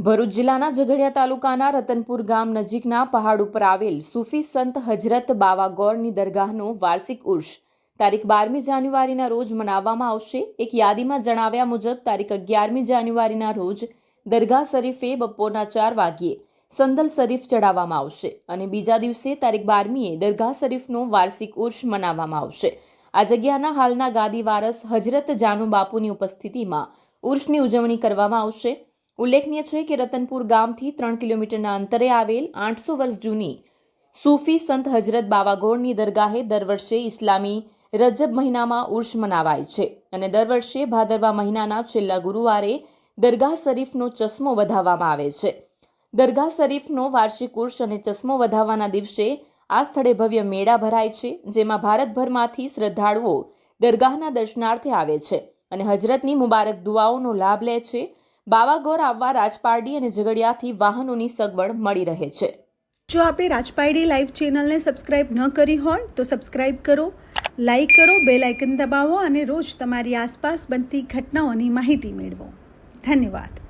ભરૂચ જિલ્લાના ઝઘડિયા તાલુકાના રતનપુર ગામ નજીકના પહાડ ઉપર આવેલ સૂફી સંત હજરત બાવા ગોરની દરગાહનો વાર્ષિક ઉર્ષ તારીખ બારમી જાન્યુઆરીના રોજ મનાવવામાં આવશે. એક યાદીમાં જણાવ્યા મુજબ, તારીખ અગિયારમી જાન્યુઆરીના રોજ દરગાહ શરીફે બપોરના ચાર વાગ્યે સંદલ શરીફ ચડાવવામાં આવશે અને બીજા દિવસે તારીખ બારમીએ દરગાહ શરીફનો વાર્ષિક ઉર્ષ મનાવવામાં આવશે. આ જગ્યાના હાલના ગાદી વારસ હજરત જાનુ બાપુની ઉપસ્થિતિમાં ઉર્ષની ઉજવણી કરવામાં આવશે. ઉલ્લેખનીય છે કે રતનપુર ગામથી ત્રણ કિલોમીટરના અંતરે આવેલ આઠસો વર્ષ જૂની સૂફી સંત હજરત બાવાગોળની દરગાહે દર વર્ષે ઇસ્લામી રજબ મહિનામાં ઉર્ષ મનાવાય છે અને દર વર્ષે ભાદરવા મહિનાના છેલ્લા ગુરુવારે દરગાહ શરીફનો ચશ્મો વધાવવામાં આવે છે. દરગાહ શરીફનો વાર્ષિક ઉર્ષ અને ચશ્મો વધાવવાના દિવસે આ સ્થળે ભવ્ય મેળા ભરાય છે, જેમાં ભારતભરમાંથી શ્રદ્ધાળુઓ દરગાહના દર્શનાર્થે આવે છે અને હજરતની મુબારક દુઆઓનો લાભ લે છે બાવાગોર આવવા રાજપારડી અને ઝઘડિયાથી વાહનોની સગવડ મળી રહે છે. જો આપે રાજપારડી લાઈવ ચેનલને સબસ્ક્રાઇબ ન કરી હોય, તો સબસ્ક્રાઇબ કરો, લાઈક કરો, બેલ આઇકન દબાવો અને રોજ તમારી આસપાસ બનતી ઘટનાઓની માહિતી મેળવો. ધન્યવાદ.